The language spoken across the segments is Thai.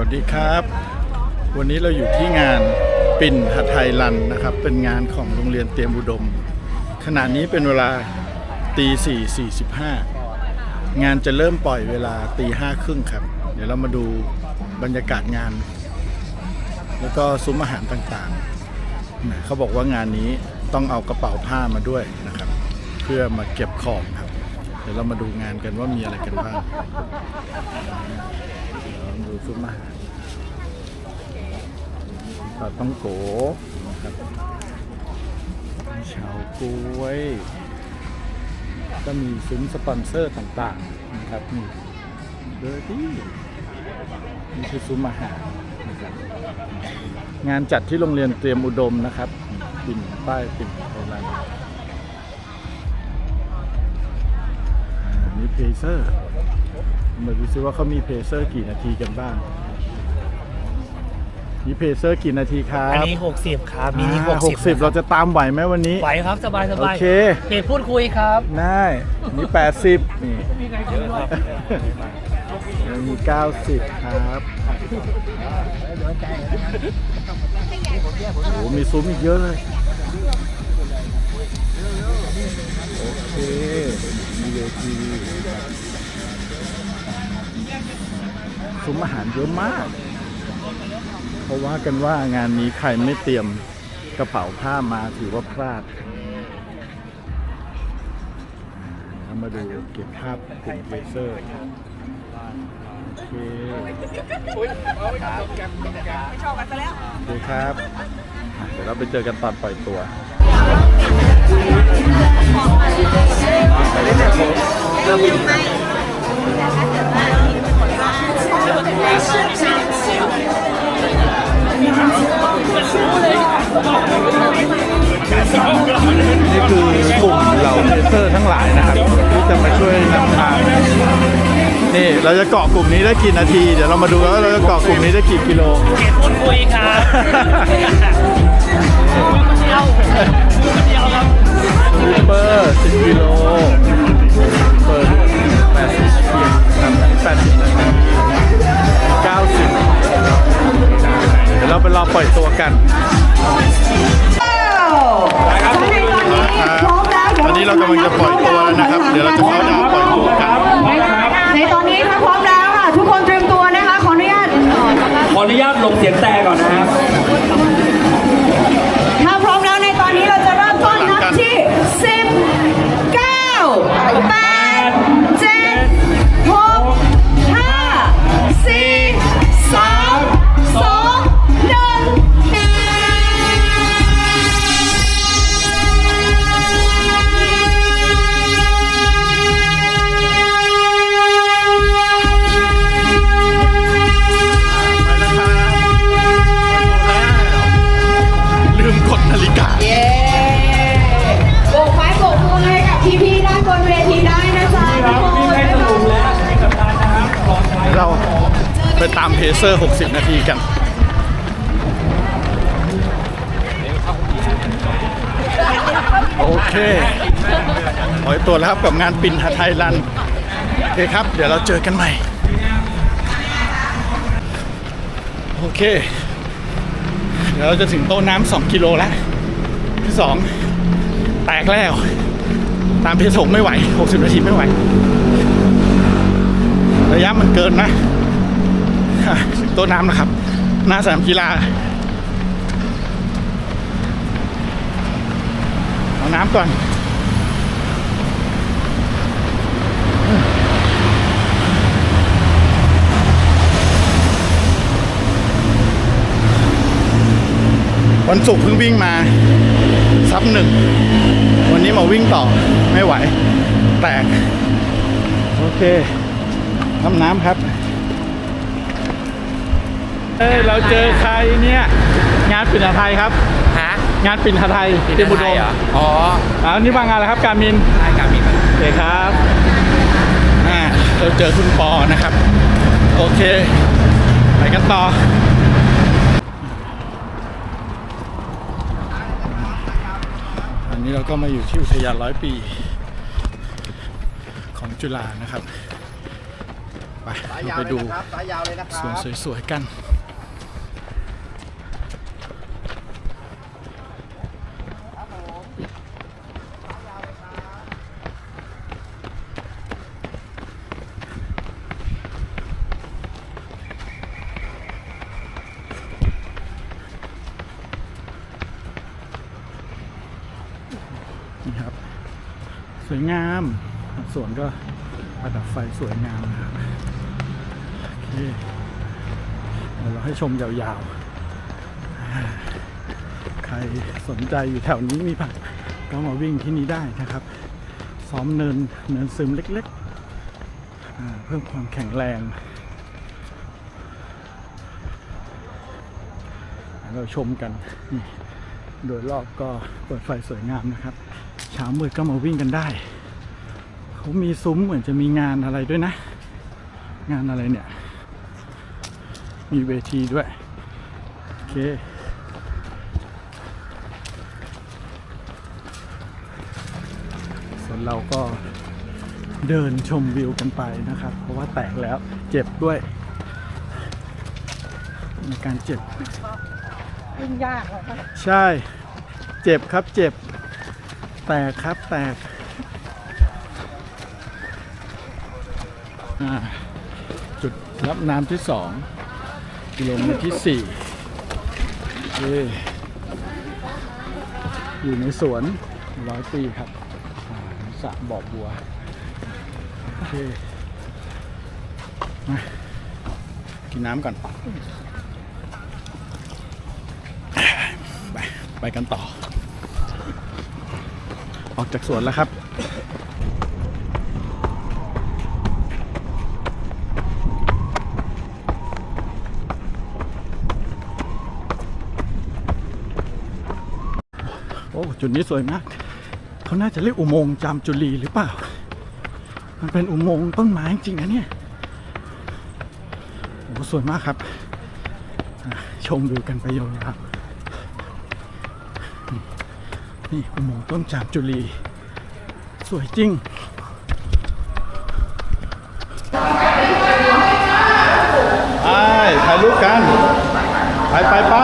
วัสดีครับ วันนี้เราอยู่ที่งานปิ่นหัไทยรันนะครับ เป็นงานของโรงเรียนเตรียมอุดม ขณะนี้เป็นเวลาตีสี่สี่สิบห้างานจะเริ่มปล่อยเวลาตีห้าครึ่งครับ เดี๋ยวเรามาดูบรรยากาศงาน แล้วก็ซุ้มอาหารต่างๆ เขาบอกว่างานนี้ต้องเอากระเป๋าผ้ามาด้วยนะครับ เพื่อมาเก็บของครับ เดี๋ยวเรามาดูงานกันว่ามีอะไรกันบ้าง ดูซุ้มอาหารปลาต้องโกนะครับชาวกล้วย ก็มีซุ้มสปอนเซอร์ต่างๆนะครับนี่เดอร์ดี้นี่คือซุ้มอาหารนะครับงานจัดที่โรงเรียนเตรียมอุดมนะครับปิ่นป้ายปิ่นอะไรนนี้เพเซอร์ มาดูซิว่าเขามีเพเซอร์กี่นาทีกันบ้าง มีเพเซอร์กี่นาทีครับอันนี้ 60 ครับ มินิอ่า60 60 เราจะตามไหวไหมวันนี้ ไหวครับสบายสโอบายเค เพจพูดคุยครับได้มี80นี่ยังมี 90 ครับโอ้โหมีซุ้มอีกเยอะเลย โอเค มีเวทีครับ ซุ้มอาหารเยอะมาก เพราะว่ากันว่างานนี้ใครไม่เตรียมกระเป๋าผ้ามาถือว่าพลาดมาดูเก็บภาพกลุ่มเลเซอร์โอเคโอเคครับ เดี๋ยวเราไปเจอกันตอนปล่อยตัวนี่ คือกลุ่มเหล่าเลเซอร์ทั้งหลายนะครับที่จะมาช่วยนำทางนี่เราจะเกาะกลุ่มนี้ได้กี่นาที เดี๋ยวเรามาดูว่าเราจะเกาะกลุ่มนี้ได้กี่กิโลเพจพูดคุยครับคุยคนเดียวคุยคนเดียวครับซูเปอร์10กิโล ออนุญาตลงเสียงแต่ก่อนนะครับ ตามเพเซอร์ 60 นาทีกันโอเคปล่อยตัวแล้วครับกับงานปินหาไทยรันโอเคครับ เดี๋ยวเราเจอกันใหม่ โอเค เดี๋ยวเราจะถึงโต๊ะน้ำ2กิโลแล้ว ที่2แตกแล้ว ตามเพจหกไม่ไหว 60 นาทีไม่ไหว ระยะมันเกินนะ โต๊ะน้ำนะครับ หน้าสนามกีฬาเอาน้ำก่อนวันศุกร์เพิ่งวิ่งมาซับหนึ่ง วันนี้มาวิ่งต่อไม่ไหว แตก โอเคทำน้ำครับ เอ้ยเราเจอใครเนี่ย งานปิ่นหาไทยครับ ฮะงานปิ่นหาไทยเตรียมบุดมอ๋ออ่าวันนี่มางานอะไรครับ การมินใช่ครับมีโอเคครับอ่าเราเจอคุณปอนะครับ โอเค ไปกันต่ออันนี้เราก็มาอยู่ที่อุทยานร้อยปีของจุฬานะครับ ไปเราไปดูสวนสวยๆกัน นี่ครับ สวยงามสวนก็ประดับไฟสวยงามนะครับโอเคเดี๋ยวเราให้ชมยาวๆ ใครสนใจอยู่แถวนี้มีผักก็มาวิ่งที่นี่ได้นะครับ ซ้อมเนินเนินซึมเล็กๆ เพิ่มความแข็งแรงเราชมกัน โดยรอบก็เปิดไฟสวยงามนะครับ เช้ามืดก็มาวิ่งกันได้ เขามีซุ้มเหมือนจะมีงานอะไรด้วยนะ งานอะไรเนี่ย มีเวทีด้วย โอเคส่วนเราก็เดินชมวิวกันไปนะครับ เพราะว่าแตกแล้วเจ็บด้วยในการเจ็บยิ่งยากเลยครับใช่ เจ็บครับเจ็บ แตกครับแตกอ่จุดรับน้ำที่สองกิโลเมตรที่สี่อยู่ในสวนร้อยปีครับสระบ่อบัวโอเคมากินน้ำก่อน ไป ไปกันต่อ ออกจากสวนแล้วครับ โอ้ จุดนี้สวยมาก เขาน่าจะเรียกอุโมงค์จามจุลีหรือเปล่า มันเป็นอุโมงค์ต้นไม้จริงๆนะเนี่ย โอ้ สวยมากครับ ชมวิวกันไปยาวๆ นี่อุโมงค์ต้นจามจุลี สวยจริงไปถ่ายรูปกัน ไปไปไป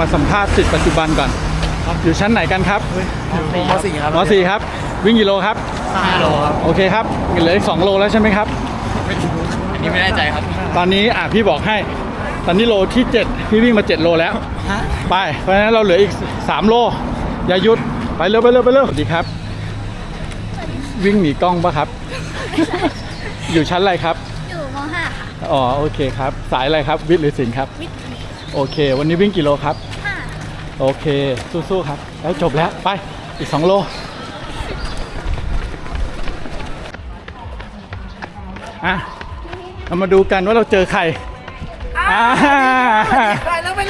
มาสัมภาษณ์สิทธิ์ปัจจุบันก่อน อยู่ชั้นไหนกันครับมสี่ครับมสี่ครับ วิ่งกี่โลครับห้าโลครับ โอเคครับ เหลืออีกสองโลแล้วใช่ไหมครับอัน นี้ไม่แน่ใจครับ ตอนนี้อะพี่บอกให้ ตอนนี้โลที่ 7 พี่วิ่งมา 7 โลแล้วฮะไปเพราะฉะนั้นเราเหลืออีก 3 โล อย่าหยุด ไปเร็วไปเร็วไปเร็วสวัสดีครับ วิ่งหนีกล้องปะครับ อยู่ชั้นอะไรครับ อยู่ม .5 ค่ะอ๋อโอเคครับ สายอะไรครับ วิทย์หรือศิลป์ครับ วิทย์โอเค วันนี้วิ่งกี่โลครับ 5โอเค สู้ๆครับ แล้วจบแล้วไปอีก 2 โล อะ เรามาดูกันว่าเราเจอใครอ่า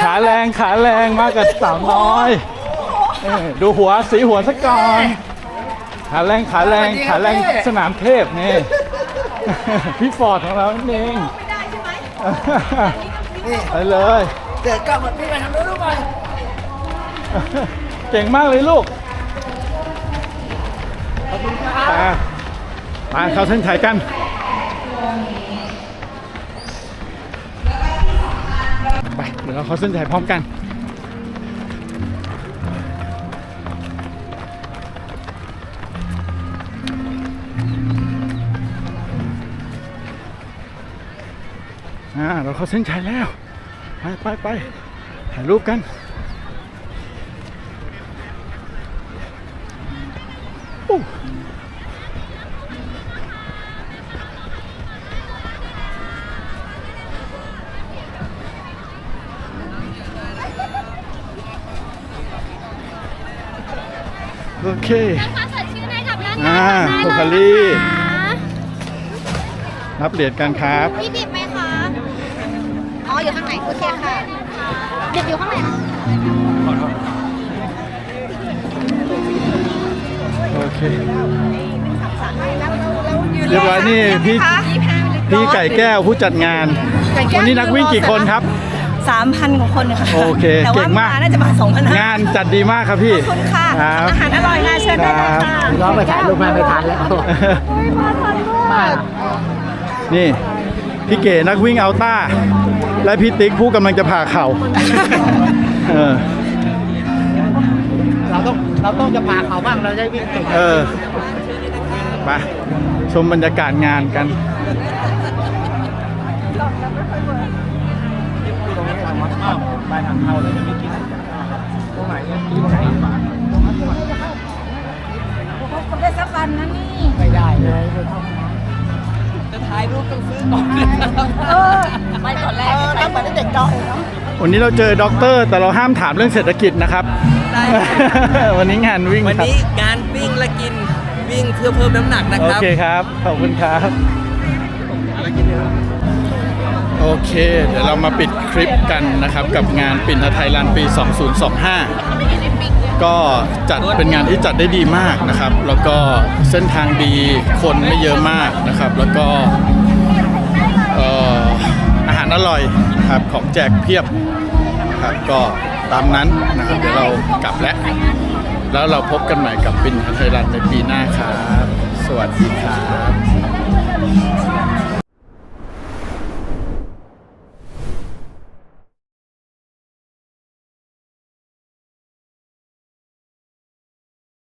ขาแรงขาแรงมากับสาวน้อยเออดูหัวสีหัวสักก่อนขาแรงขาแรงขาแรงสนามเทพนี่ พี่ฟอร์ดของเรานั่นเองไม่ได้ใช่ไหมไปเลยเดี๋ยวกลับมาพี่ไปทำรูปไปเก่งมากเลยลูกขอบคุณครับไปเข้าเส้นชัยกัน ยวเราเข้าเส้นชัยพร้อมกันอ่าเราเข้าเส้นชัยแล้ว ไปไปไปถ่ายรูปกัน โอเคขอสดชื่อในกับน้องอ่าๆโคได้คาเลลี่ยนะคะรับเหรียญกันครับ พี่ดิบไหมคะ อ๋อ อยู่ข้างไหนโอเคค่ะดิบอยู่ข้างไหนโอเค เรียบร้อยนี่พี่ พี่ไก่แก้วผู้จัดงาน วันนี้นักวิ่งกี่คนครับ 3,000กว่าคนค่ะโอเคแต่ว่าเก่งมากน่าจะมา2,500งานจัดดีมากครับพี่ขอบคุณค่ะครับอาหารอร่อยงานเชิญได้เลยค่ะน้องไปถ่ายรูปมาไม่ทันแล้วมานี่พี่เก๋นักวิ่งอัลต้า และพี่ติ๊กผู้กำลังจะผ่าเข่าเออเราต้องเราต้องจะพาเขาบ้างเราจะวิ่งถึงเออไปชมบรรยากาศงานกัน ไปทางเขาเลยไม่กินตรงไหนเนี่ยตรงไหนได้สักวันนะนี่ ไม่ได้เลยไปเข้าเออไปก่อนแรกแล้วเหมือนเด็กดอยเนาะวันนี้เราเจอด็อกเตอร์ แต่เราห้ามถามเรื่องเศรษฐกิจนะครับวันนี้งานวิ่งวันครับนี้งานวิ่งและกินวิ่งเพื่อเพิ่มน้ำหนักนะโอครับเคครับ ขอบคุณครับ โอเค เดี๋ยวเรามาปิดคลิปกันนะครับกับงานปิ่นไทยแลนด์ปี 2025 ก็จัดเป็นงานที่จัดได้ดีมากนะครับ แล้วก็เส้นทางดีคนไม่เยอะมากนะครับ แล้วก็อาหารอร่อยครับของแจกเพียบครับก็ตามนั้นนะครับ เดี๋ยวเรากลับแล้วแล้วเราพบกันใหม่กับปิ่นไทยแลนในปีหน้าครับ สวัสดีครับ